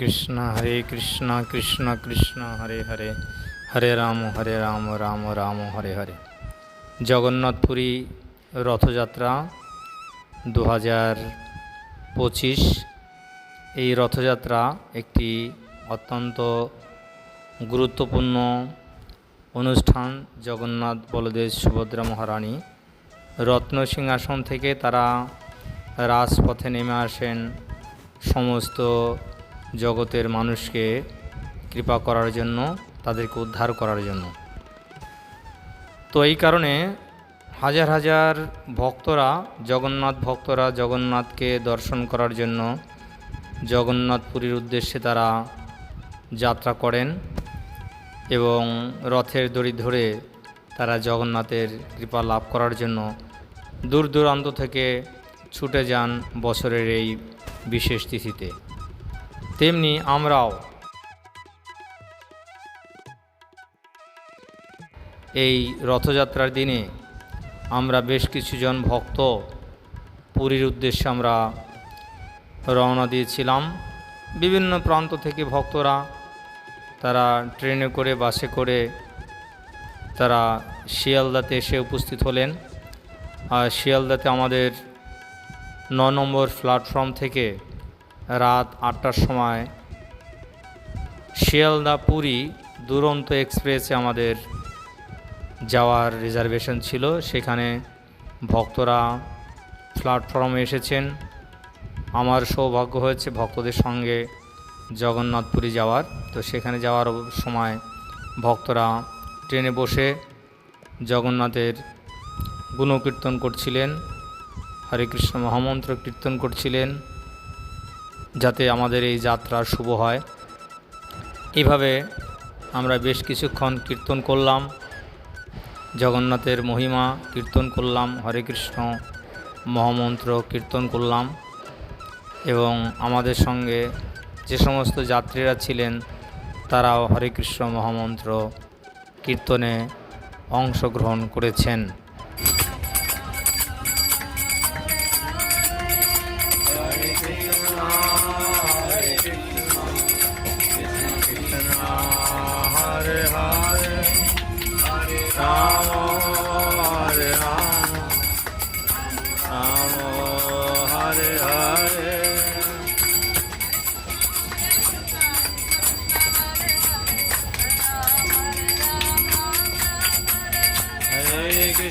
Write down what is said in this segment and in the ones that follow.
কৃষ্ণ, হরে কৃষ্ণ কৃষ্ণ কৃষ্ণ, হরে হরে। হরে রাম হরে রাম রাম রাম, হরে হরে। জগন্নাথপুরী রথযাত্রা দু হাজার পঁচিশ। এই রথযাত্রা একটি অত্যন্ত গুরুত্বপূর্ণ অনুষ্ঠান জগন্নাথ বলদেব সুভদ্রা মহারানী। রত্ন সিংহাসন থেকে তারা রাজপথে নেমে আসেন। সমস্ত জগতের মানুষকে কৃপা করার জন্য, তাদেরকে উদ্ধার করার জন্য। তো এই কারণে হাজার হাজার ভক্তরা, জগন্নাথ ভক্তরা জগন্নাথকে দর্শন করার জন্য জগন্নাথপুরীর উদ্দেশ্যে তারা যাত্রা করেন এবং রথের দড়ি ধরে তারা জগন্নাথের কৃপা লাভ করার জন্য দূর দূরান্ত থেকে ছুটে যান বছরের এই বিশেষ তিথিতে। তেমনি আমরাও। এই রথযাত্রার দিনে আমরা বেশ কিছুজন ভক্ত। পুরীর উদ্দেশ্যে আমরা রওনা দিয়েছিলাম। বিভিন্ন প্রান্ত থেকে ভক্তরা তারা ট্রেনে করে, বাসে করে তারা শিয়ালদাতে এসে উপস্থিত হলেন। আর শিয়ালদাতে আমাদের ন নম্বর প্ল্যাটফর্ম থেকে রাত আটটার সময় শিয়ালদা পুরী দুরন্ত এক্সপ্রেসে আমাদের যাওয়ার রিজার্ভেশন ছিল। সেখানে ভক্তরা প্ল্যাটফর্মে এসেছেন। আমার সৌভাগ্য হয়েছে ভক্তদের সঙ্গে জগন্নাথপুরী যাওয়ার। তো সেখানে যাওয়ার সময় ভক্তরা ট্রেনে বসে জগন্নাথের গুণকীর্তন করছিলেন। হরে কৃষ্ণ মহামন্ত্র কীর্তন করছিলেন। যাতে আমাদের এই যাত্রা শুভ হয়। এইভাবে আমরা বেশ কিছুক্ষণ কীর্তন করলাম। জগন্নাথের মহিমা কীর্তন করলাম, হরে কৃষ্ণ মহামন্ত্র কীর্তন করলাম এবং আমাদের সঙ্গে যে সমস্ত যাত্রীরা ছিলেন, তারাও হরে কৃষ্ণ মহামন্ত্র কীর্তনে অংশগ্রহণ করেছেন।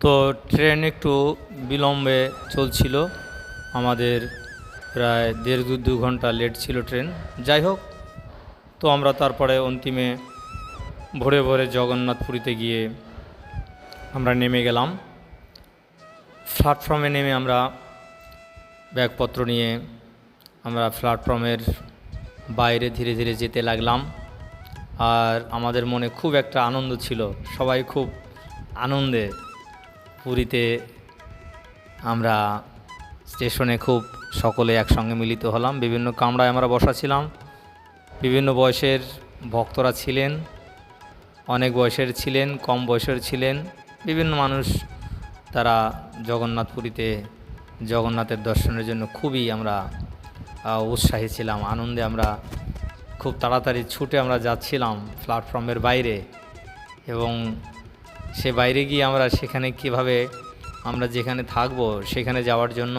তো ট্রেন একটু বিলম্বে চলছিল। আমাদের প্রায় দেড় দু দু ঘণ্টা লেট ছিল ট্রেন। যাই হোক, তো আমরা তারপরে অন্তিমে ভোরে ভোরে জগন্নাথপুরীতে গিয়ে আমরা নেমে গেলাম। প্ল্যাটফর্মে নেমে আমরা ব্যাগপত্র নিয়ে আমরা প্ল্যাটফর্মের বাইরে ধীরে ধীরে যেতে লাগলাম। আর আমাদের মনে খুব একটা আনন্দ ছিল। সবাই খুব আনন্দে পুরীতে আমরা স্টেশনে খুব সকলে একসঙ্গে মিলিত হলাম। বিভিন্ন কামরায় আমরা বসা ছিলাম। বিভিন্ন বয়সের ভক্তরা ছিলেন, অনেক বয়সের ছিলেন, কম বয়সের ছিলেন। বিভিন্ন মানুষ তারা জগন্নাথ পুরীতে জগন্নাথের দর্শনের জন্য খুবই আমরা উৎসাহী ছিলাম। আনন্দে আমরা খুব তাড়াতাড়ি ছুটে আমরা যাচ্ছিলাম প্ল্যাটফর্মের বাইরে এবং সে বাইরে গিয়ে আমরা সেখানে কীভাবে আমরা যেখানে থাকব সেখানে যাওয়ার জন্য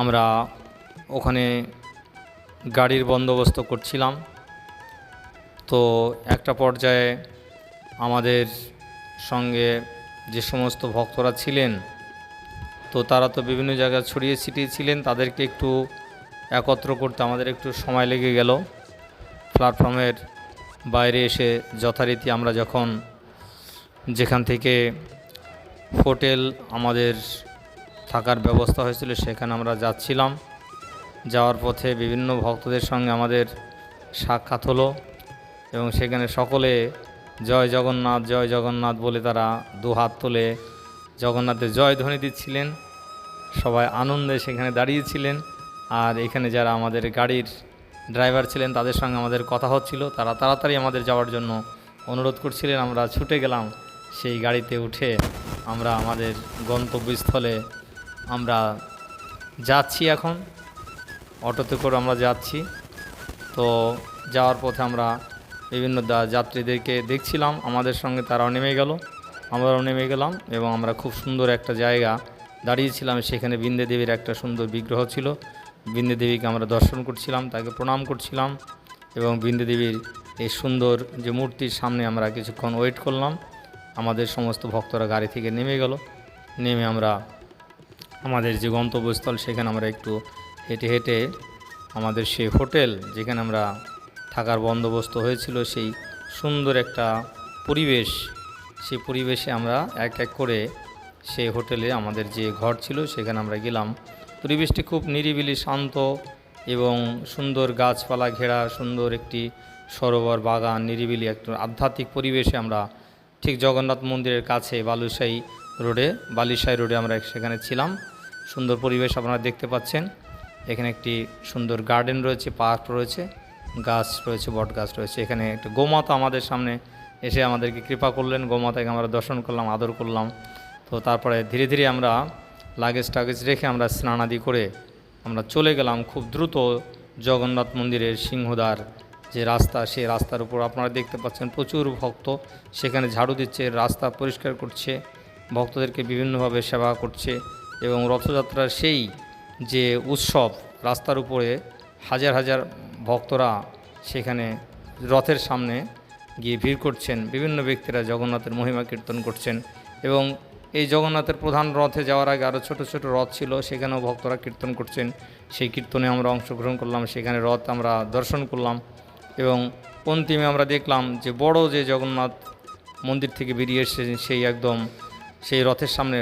আমরা ওখানে গাড়ির বন্দোবস্ত করছিলাম। তো একটা পর্যায়ে আমাদের সঙ্গে যে সমস্ত ভক্তরা ছিলেন, তো তারা তো বিভিন্ন জায়গায় ছড়িয়ে ছিটিয়ে ছিলেন, তাদেরকে একটু একত্র করতে আমাদের একটু সময় লেগে গেল। প্ল্যাটফর্মের বাইরে এসে যথারীতি আমরা যখন যেখান থেকে হোটেল আমাদের থাকার ব্যবস্থা হয়েছিল, সেখানে আমরা যাচ্ছিলাম। যাওয়ার পথে বিভিন্ন ভক্তদের সঙ্গে আমাদের সাক্ষাৎ হলো এবং সেখানে সকলে জয় জগন্নাথ জয় জগন্নাথ বলে তারা দু হাত তুলে। জগন্নাথের জয় ধ্বনি দিচ্ছিলেন, সবাই আনন্দে সেখানে দাঁড়িয়েছিলেন। আর এখানে যারা আমাদের গাড়ির ড্রাইভার ছিলেন, তাদের সঙ্গে আমাদের কথা হচ্ছিল। তারা তাড়াতাড়ি আমাদের যাওয়ার জন্য অনুরোধ করছিলেন, আমরা ছুটে গেলাম। সেই গাড়িতে উঠে আমরা আমাদের গন্তব্যস্থলে আমরা যাচ্ছি এখন। অটোতে করে আমরা যাচ্ছি। তো যাওয়ার পথে আমরা বিভিন্ন যাত্রীদেরকে দেখছিলাম। আমাদের সঙ্গে তারাও নেমে গেল। আমরাও নেমে গেলাম এবং আমরা খুব সুন্দর একটা জায়গা দাঁড়িয়েছিলাম। সেখানে বিন্দে দেবীর একটা সুন্দর বিগ্রহ ছিল। বিন্দে দেবীকে আমরা দর্শন করছিলাম, তাকে প্রণাম করছিলাম এবং বিন্দে দেবীর এই সুন্দর যে মূর্তির সামনে আমরা কিছুক্ষণ ওয়েট করলাম। আমাদের সমস্ত ভক্তরা গাড়ি থেকে নেমে গেল। নেমে আমরা আমাদের যে গন্তব্যস্থল, সেখানে আমরা একটু হেঁটে হেঁটে আমাদের সেই হোটেল, যেখানে আমরা থাকার বন্দোবস্ত হয়েছিল, সেই সুন্দর একটা পরিবেশ, সেই পরিবেশে আমরা এক এক করে সেই হোটেলে আমাদের যে ঘর ছিল, সেখানে আমরা গেলাম। পরিবেশটি খুব নিরিবিলি, শান্ত এবং সুন্দর গাছপালা ঘেরা, সুন্দর একটি সরোবর, বাগান, নিরিবিলি একটা আধ্যাত্মিক পরিবেশে আমরা ঠিক জগন্নাথ মন্দিরের কাছে বালুশাহী রোডে, বালিশাহী রোডে আমরা সেখানে ছিলাম। সুন্দর পরিবেশ আপনারা দেখতে পাচ্ছেন। এখানে একটি সুন্দর গার্ডেন রয়েছে, পার্ক রয়েছে, গাছ রয়েছে, বট গাছ রয়েছে। এখানে একটা গোমাতা আমাদের সামনে এসে আমাদেরকে কৃপা করলেন। গোমাতাকে আমরা দর্শন করলাম, আদর করলাম। তো তারপরে ধীরে ধীরে আমরা লাগেজ টাগেজ রেখে আমরা স্নানাদি করে আমরা চলে গেলাম খুব দ্রুত জগন্নাথ মন্দিরের সিংহদ্বার যে রাস্তা, সেই রাস্তার উপর আপনারা দেখতে পাচ্ছেন প্রচুর ভক্ত সেখানে ঝাড়ু দিচ্ছে, রাস্তা পরিষ্কার করছে, ভক্তদেরকে বিভিন্নভাবে সেবা করছে এবং রথযাত্রার সেই যে উৎসব, রাস্তার উপরে হাজার হাজার ভক্তরা সেখানে রথের সামনে গিয়ে ভিড় করছেন, বিভিন্ন ব্যক্তিরা জগন্নাথের মহিমা কীর্তন করছেন এবং এই জগন্নাথের প্রধান রথে যাওয়ার আগে আরও ছোট ছোট রথ ছিল, সেখানেও ভক্তরা কীর্তন করছেন। সেই কীর্তনে আমরা অংশগ্রহণ করলাম, সেখানে রথ আমরা দর্শন করলাম। এবং অন্তিমে আমরা দেখলাম যে বড় যে জগন্নাথ মন্দির থেকে বেরিয়ে এসেছেন সেই একদম সেই রথের সামনে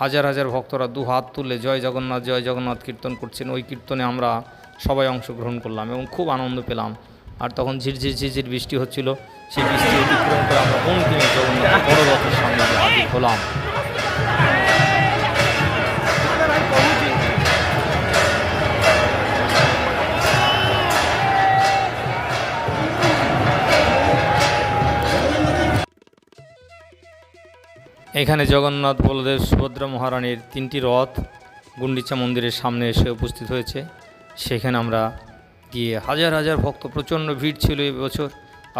হাজার হাজার ভক্তরা দু হাত তুলে জয় জগন্নাথ জয় জগন্নাথ কীর্তন করছেন। ওই কীর্তনে আমরা সবাই অংশগ্রহণ করলাম এবং খুব আনন্দ পেলাম। আর তখন ঝিরঝির ঝিরঝির বৃষ্টি হচ্ছিল, সেই বৃষ্টি অতিক্রম করে আমরা অন্তিমে জগন্নাথ বড় রথের সামনে হলাম। এখানে জগন্নাথ বলদেব সুভদ্রা মহারানীর তিনটি রথ গুন্ডিচা মন্দিরের সামনে এসে উপস্থিত হয়েছে। সেখানে আমরা গিয়ে হাজার হাজার ভক্ত, প্রচণ্ড ভিড় ছিল এই বছর।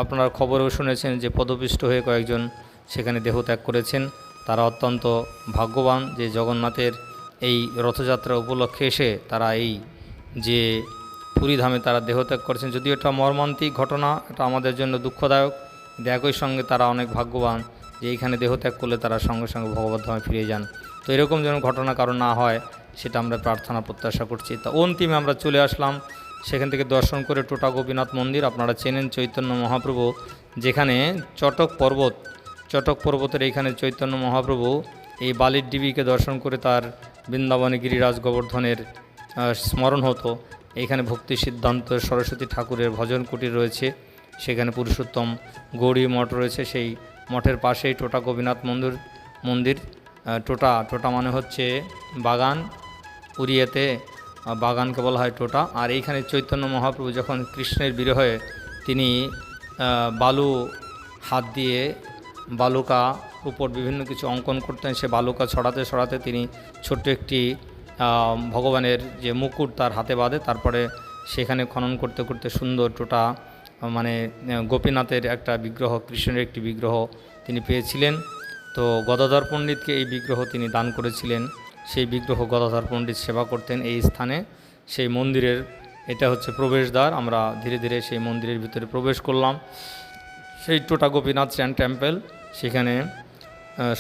আপনারা খবরেও শুনেছেন যে পদপিষ্ট হয়ে কয়েকজন সেখানে দেহত্যাগ করেছেন। তারা অত্যন্ত ভাগ্যবান যে জগন্নাথের এই রথযাত্রা উপলক্ষে এসে তারা এই যে পুরীধামে তারা দেহত্যাগ করেছেন। যদিও এটা মর্মান্তিক ঘটনা, এটা আমাদের জন্য দুঃখদায়ক। কিন্তু একই সঙ্গে তারা অনেক ভাগ্যবান যে এইখানে দেহত্যাগ করলে তারা সঙ্গে সঙ্গে ভগবত ধামে ফিরে যান। তো এরকম যেন ঘটনা কারণ না হয়, সেটা আমরা প্রার্থনা প্রত্যাশা করছি। তা অন্তিমে আমরা চলে আসলাম, সেখান থেকে দর্শন করে টোটা গোপীনাথ মন্দির। আপনারা চেনেন চৈতন্য মহাপ্রভু, যেখানে চটক পর্বত, চটক পর্বতের এইখানে চৈতন্য মহাপ্রভু এই বালির ডিবিকে দর্শন করে তার বৃন্দাবনে গিরিরাজ গোবর্ধনের স্মরণ হতো। এইখানে ভক্তি সিদ্ধান্ত, সরস্বতী ঠাকুরের ভজন কুটির রয়েছে। সেখানে পুরুষোত্তম গৌরী মঠ রয়েছে, সেই মঠের পাশেই টোটা গোপীনাথ মন্দির মন্দির টোটা টোটা মানে হচ্ছে বাগান। উড়িয়েতে বাগানকে বলা হয় টোটা। আর এইখানে চৈতন্য মহাপ্রভু যখন কৃষ্ণের বিরহে তিনি বালু হাত দিয়ে বালুকা উপর বিভিন্ন কিছু অঙ্কন করতেন, সে বালুকা ছড়াতে ছড়াতে তিনি ছোট্ট একটি ভগবানের যে মুকুট তার হাতে বাঁধে। তারপরে সেখানে খনন করতে করতে সুন্দর টোটা মানে গোপীনাথের একটা বিগ্রহ, কৃষ্ণের একটি বিগ্রহ তিনি পেয়েছিলেন। তো গদাধর পণ্ডিতকে এই বিগ্রহ তিনি দান করেছিলেন। সেই বিগ্রহ গদাধর পণ্ডিত সেবা করতেন এই স্থানে। সেই মন্দিরের, এটা হচ্ছে প্রবেশদ্বার, আমরা ধীরে ধীরে সেই মন্দিরের ভিতরে প্রবেশ করলাম। সেই টোটা গোপীনাথ স্যান্ড টেম্পল, সেখানে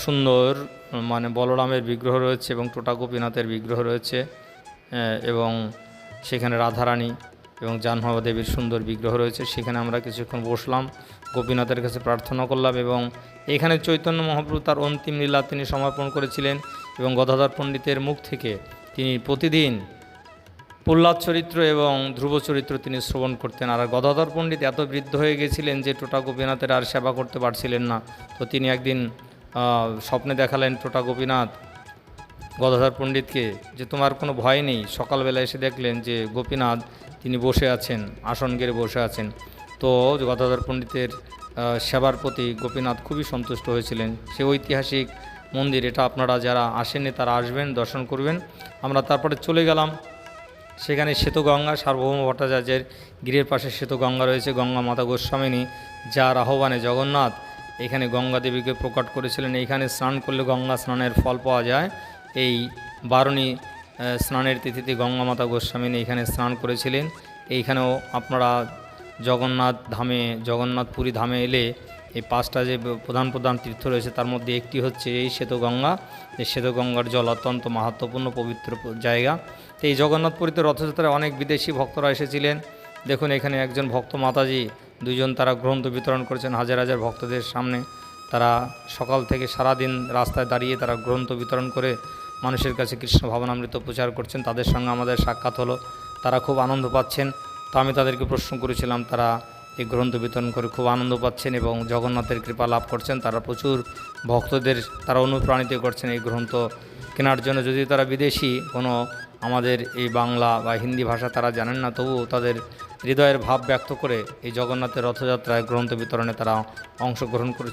সুন্দর মানে বলরামের বিগ্রহ রয়েছে এবং টোটা গোপীনাথের বিগ্রহ রয়েছে এবং সেখানে রাধারানী এবং জাহ্নবা দেবীর সুন্দর বিগ্রহ রয়েছে, সেখানে আমরা কিছুক্ষণ বসলাম, গোপীনাথের কাছে প্রার্থনা করলাম এবং এখানে চৈতন্য মহাপ্রভু তার অন্তিম লীলা তিনি সমর্পণ করেছিলেন এবং গদাধর পণ্ডিতের মুখ থেকে তিনি প্রতিদিন প্রহ্লাদ চরিত্র এবং ধ্রুব চরিত্র তিনি শ্রবণ করতেন। আর গদাধর পণ্ডিত এত বৃদ্ধ হয়ে গেছিলেন যে টোটা গোপীনাথের আর সেবা করতে পারছিলেন না। তো তিনি একদিন স্বপ্নে দেখালেন টোটা গোপীনাথ গদাধর পণ্ডিতকে যে তোমার কোনো ভয় নেই, সকালবেলা এসে দেখলেন যে গোপীনাথ তিনি বসে আছেন, আসন গেড়ে বসে আছেন। তো গদাধর পণ্ডিতের সেবার প্রতি গোপীনাথ খুবই সন্তুষ্ট হয়েছিলেন। সে ঐতিহাসিক মন্দির, এটা আপনারা যারা আসেননি তারা আসবেন, দর্শন করবেন। আমরা তারপরে চলে গেলাম। সেখানে শ্বেতগঙ্গা সার্বভৌম ভট্টাচার্যের গৃহের পাশে শ্বেতগঙ্গা রয়েছে, গঙ্গা মাতা গোস্বামিনী, যার আহ্বানে জগন্নাথ এখানে গঙ্গা দেবীকে প্রকট করেছিলেন। এইখানে স্নান করলে গঙ্গা স্নানের ফল পাওয়া যায়। এই বারণী স্নানের তিথিতে গঙ্গা মাতা গোস্বামিনী এখানে স্নান করেছিলেন। এইখানেও আপনারা জগন্নাথ ধামে, জগন্নাথ পুরী ধামে এলে এই পাঁচটা যে প্রধান প্রধান তীর্থ রয়েছে, তার মধ্যে একটি হচ্ছে এই শ্বেতগঙ্গা। এই শ্বেতগঙ্গার জল অত্যন্ত মাহাত্মপূর্ণ পবিত্র জায়গা। তো এই জগন্নাথপুরীতে রথযাত্রায় অনেক বিদেশি ভক্তরা এসেছিলেন। দেখুন, এখানে একজন ভক্ত মাতাজি দুজন তারা গ্রন্থ বিতরণ করেছেন হাজার হাজার ভক্তদের সামনে। তারা সকাল থেকে সারা দিন রাস্তায় দাঁড়িয়ে তারা গ্রন্থ বিতরণ করে মানুষের কাছে কৃষ্ণ ভাবনামৃত প্রচার করছেন, তাদের সঙ্গে আমাদের সাক্ষাৎ হলো। তারা খুব আনন্দ পাচ্ছেন। তো আমি তাদেরকে প্রশ্ন করেছিলাম, তারা এই গ্রন্থ বিতরণ করে খুব আনন্দ পাচ্ছেন এবং জগন্নাথের কৃপা লাভ করছেন। তারা প্রচুর ভক্তদের, তারা অনুপ্রাণিত করছেন এই গ্রন্থ কেনার জন্য। যদি তারা বিদেশি কোনো আমাদের এই বাংলা বা হিন্দি ভাষা তারা জানেন না, তবুও তাদের হৃদয়ের ভাব ব্যক্ত করে এই জগন্নাথের রথযাত্রায় গ্রন্থ বিতরণে তারা অংশগ্রহণ করে